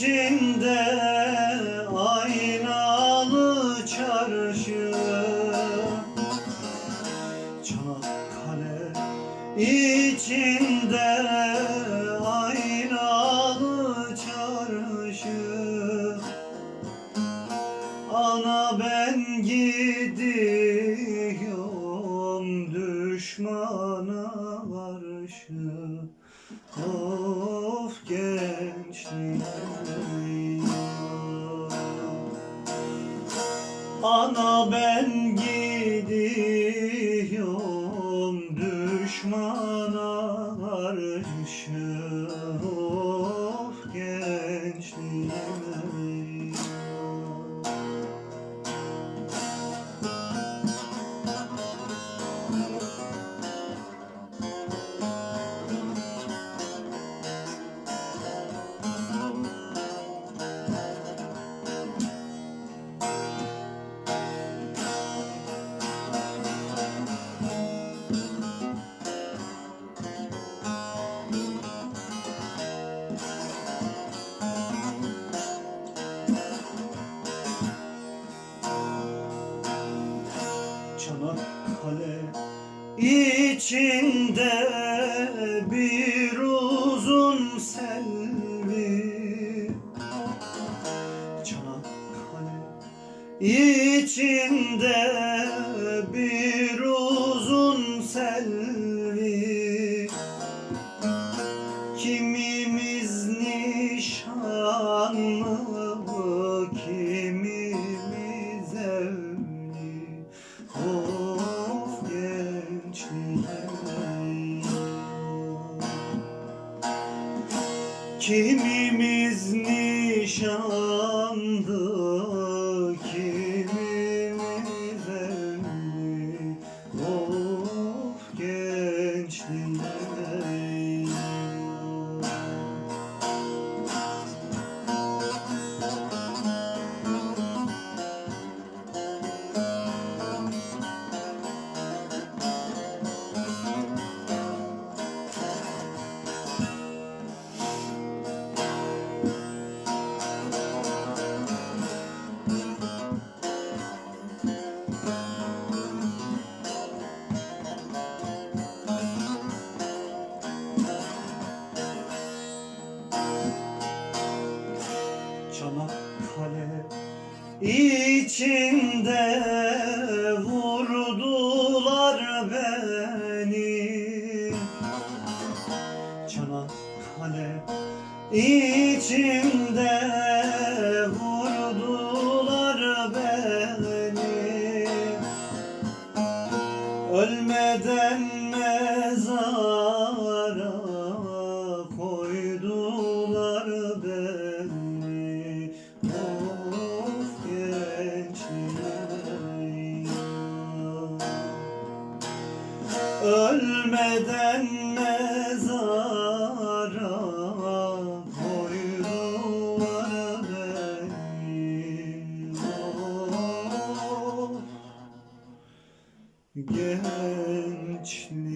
içinde aynalı çarşı. Çanakkale içinde aynalı çarşı. Ana ben gidiyorum düşmana karşı Of gençliğim Çanakkale içinde bir uzun selvi. Çanakkale içinde bir Kimimiz nişanlı, Çanakkale içinde vurdular beni. Çanakkale içinde Ölmeden mezara koydular beni. Of gençliğim